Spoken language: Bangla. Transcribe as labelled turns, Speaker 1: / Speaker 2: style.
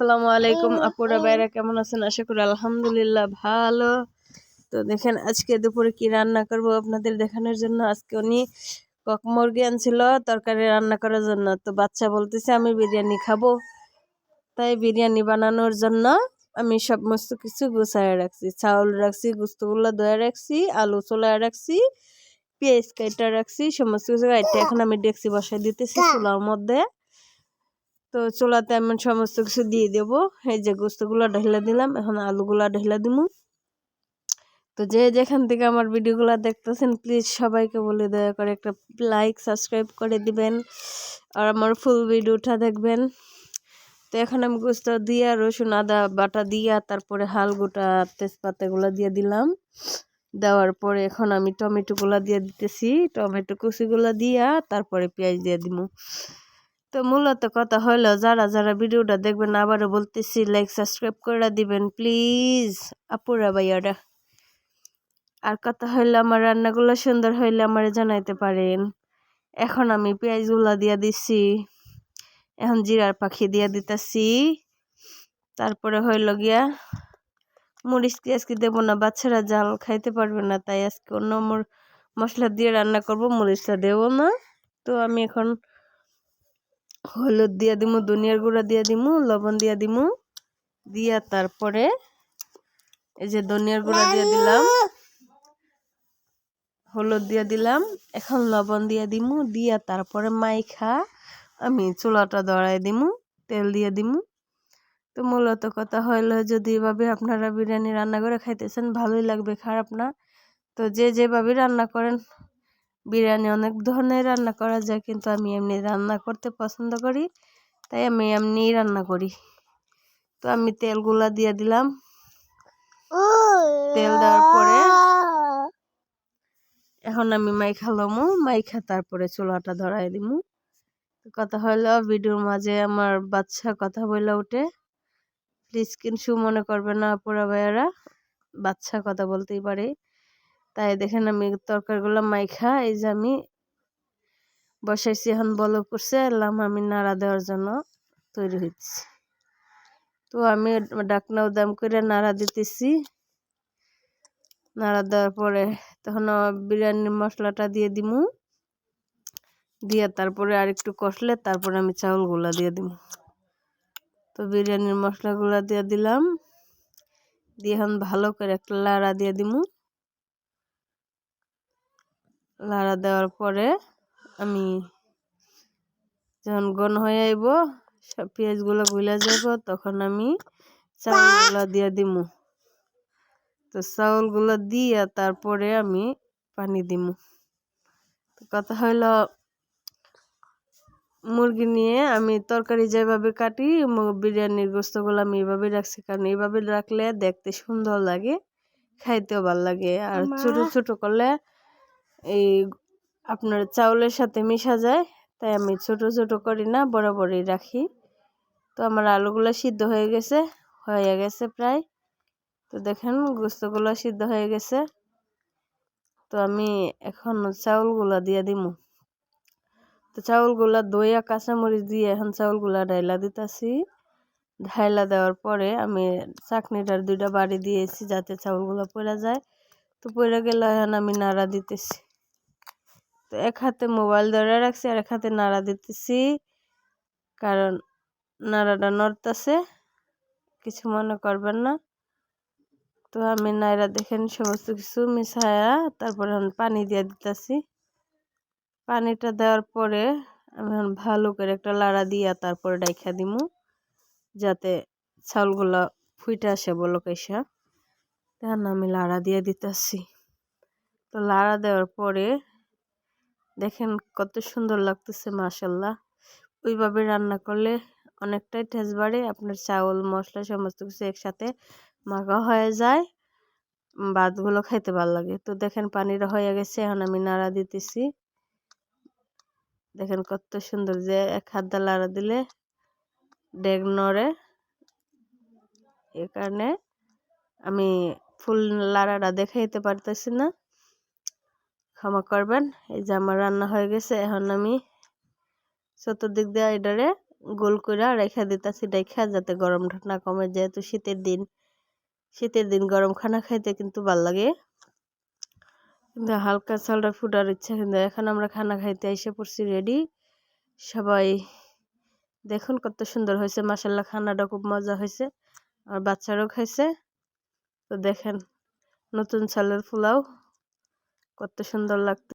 Speaker 1: আসসালামু আলাইকুম আপুরা বাইরা কেমন আছেন? আশা করি আলহামদুলিল্লাহ ভালো। তো দেখেন আজকে দুপুরে কি রান্না করব আপনাদের দেখানোর জন্য? আজকে উনি কক মুরগি আনছিল তরকারি রান্না করার জন্য। তো বাচ্চা বলতেছে আমি বিরিয়ানি খাব। তাই বিরিয়ানি বানানোর জন্য আমি সমস্ত কিছু গুছায় রাখছি। চাউল রাখছি গুস্তগুলো ধুয়ে রাখছি আলু চোলায় রাখছি পেঁয়াজ কাইটা রাখছি সমস্ত কিছু এখন আমি ডেক্সি বসাই দিতেছি চুলার মধ্যে। তো চুলাতে আমি সমস্ত কিছু দিয়ে দেবো। এই যে গোস্তগুলো ঢেলে দিলাম, এখন আলুগুলো ঢেলে দিব তো যে যেখান থেকে আমার ভিডিওগুলো দেখতেছেন প্লিজ সবাইকে বলে দয়া করে একটা লাইক সাবস্ক্রাইব করে দিবেন। আর আমার ফুল ভিডিওটা দেখবেন। তো এখন আমি গোস্ত দিয়া, রসুন, আদা বাটা দিয়া, তারপরে হাল, গোটা তেজপাতাগুলো দিয়ে দিলাম। দেওয়ার পরে এখন আমি টমেটোগুলো দিয়ে দিতেছি। টমেটো কুচিগুলো দিয়া, তারপরে পেঁয়াজ দিয়ে দিব তো মূলত কথা হলো যারা যারা ভিডিওটা দেখবেন, আবারও বলতেছি লাইক সাবস্ক্রাইব করে দিবেন প্লিজ আপুরা ভাইয়ারা। আর কথা হইল, আমার রান্নাগুলো সুন্দর হইলে আমার জানাইতে পারেন। এখন আমি পেঁয়াজগুলা দিয়া দিছি। এখন জিরার পাখি দিয়া দিতেছি। তারপরে হইল গিয়া, মরিচ কি আজকে দেবো না, বাচ্চারা জাল খাইতে পারবে না, তাই আজকে অন্য মশলা দিয়ে রান্না করব, মরিচটা দেবো না। তো আমি এখন হলুদ দিয়া দিমু ধনিয়ার গুঁড়া দিয়া দিমু লবণ দিয়া দিমু দিয়া তারপরে এই যে ধনিয়ার গুঁড়া দিয়ে দিলাম হলুদ দিয়ে দিলাম এখন লবণ দিয়ে দিমু দিয়া তারপরে মাইখা আমি চুলাটা দড়াই দিমু তেল দিয়ে দিমু। তো মূলত কথা হইল যদি এভাবে আপনারা বিরিয়ানি রান্না করে খাইতেছেন ভালোই লাগবে খারাপ না। তো যে যেভাবে রান্না করেন বিরিয়ানি অনেক ধরনের রান্না করা যায়, কিন্তু আমি এমনি রান্না করতে পছন্দ করি, তাই আমি এমনি রান্না করি। তো আমি তেলগুলা দিয়ে দিলাম। তেল দেওয়ার পরে এখন আমি মাইখা লমু, মাইখা তারপরে চুলাটা ধরাই দিমু। কথা হলো ভিডিওর মাঝে আমার বাচ্চা কথা বলে উঠে, প্লিজ কিন্তু মনে করবে না পুরা ভাইয়ারা, বাচ্চা কথা বলতেই পারে। তাই দেখেন আমি তরকারিগুলো মাইখা, এই যে আমি বসাইছি এখন বল করছে, এলাম আমি নাড়া দেওয়ার জন্য তৈরি হইতেছি। তো আমি ডাকনাও দাম করে নাড়া দিতেছি। নাড়া দেওয়ার পরে তখন বিরিয়ানির মশলাটা দিয়ে দিমু। দিয়ে তারপরে আর একটু কষলে তারপরে আমি চাউলগুলা দিয়ে দিব তো বিরিয়ানির মশলাগুলা দিয়ে দিলাম। দিয়ে এখন ভালো করে একটা লাড়া দিয়ে দিমু। লাড়া দেওয়ার পরে আমি যখন গন হয়ে আইব সব পেঁয়াজগুলো গুলা যাব তখন আমি চাউলগুলো দিয়ে দিমু। তো চাউলগুলো দিয়ে তারপরে আমি পানি দিমু। তো কথা হইল মুরগি নিয়ে আমি তরকারি যেভাবে কাটি বিরিয়ানির গোস্তগুলো আমি এভাবে রাখছি কারণ এভাবে রাখলে দেখতে সুন্দর লাগে খাইতেও ভালো লাগে। আর ছোট ছোট করলে এই আপনার চাউলের সাথে মিশা যায়, তাই আমি ছোট ছোট করি না বরাবরই রাখি। তো আমার আলুগুলো সিদ্ধ হয়ে গেছে হয়ে গেছে প্রায়। তো দেখেন, গোস্তগুলো সিদ্ধ হয়ে গেছে। তো আমি এখন চাউলগুলো দিয়ে দিব তো চাউলগুলা দইয়া কাঁচামরিচ দিয়ে এখন চাউলগুলা ডাইলা দিতেছি। ঢাইলা দেওয়ার পরে আমি চাকনিটার দুইটা বাড়ি দিয়েছি যাতে চাউলগুলো পড়া যায়। তো পড়ে গেলে এখন আমি নাড়া দিতেছি। তো এক হাতে মোবাইল ধরে রাখছি আর এক হাতে নাড়া দিতেছি। কারণ নাড়াটা নড়তেছে, কিছু মনে করবেন না। তো আমি নাইরা দেখেন সমস্ত কিছু মিশায়া তারপরে এখন পানি দিয়ে দিতেছি। পানিটা দেওয়ার পরে আমি এখন ভালো করে একটা লাড়া দিয়া তারপরে ডাইখা দিমু, যাতে চাউলগুলো ফুইটে আসে বলো কেসা তখন আমি লাড়া দিয়ে দিতেছি। তো লাড়া দেওয়ার পরে দেখেন কত সুন্দর লাগতেছে মাসাল্লাহ ওইভাবে রান্না করলে অনেকটাই টেস্ট বাড়ে, আপনার চাউল মশলা সমস্ত কিছু একসাথে মাখা হয়ে যায়, ভাতগুলো খাইতে ভালো লাগে। তো দেখেন পানিটা হয়ে গেছে, এখন আমি নাড়া দিতেছি। দেখেন কত সুন্দর যে এক হাত দা লাড়া দিলে ডেগ নড়ে। এ কারণে আমি ফুল লাড়াটা দেখাইতে পারতেছি না। ক্ষমা করবেন। এই যে আমার রান্না হয়ে গেছে, এখন আমি চতুর্দিক দিয়ে এটারে গোল করে রেখা দিতেছি রেখা যাতে গরম না কমে। যেহেতু শীতের দিন শীতের দিন গরম খানা খাইতে কিন্তু ভালো লাগে। কিন্তু হালকা চালটা ফুটার ইচ্ছা কিন্তু, এখন আমরা খানা খাইতে এসে পড়ছি রেডি সবাই দেখুন কত সুন্দর হয়েছে মাসাল্লাহ খানাটা খুব মজা হয়েছে, আর বাচ্চারাও খাইছে। তো দেখেন, নতুন চালের পোলাও। কত সুন্দর লাগতো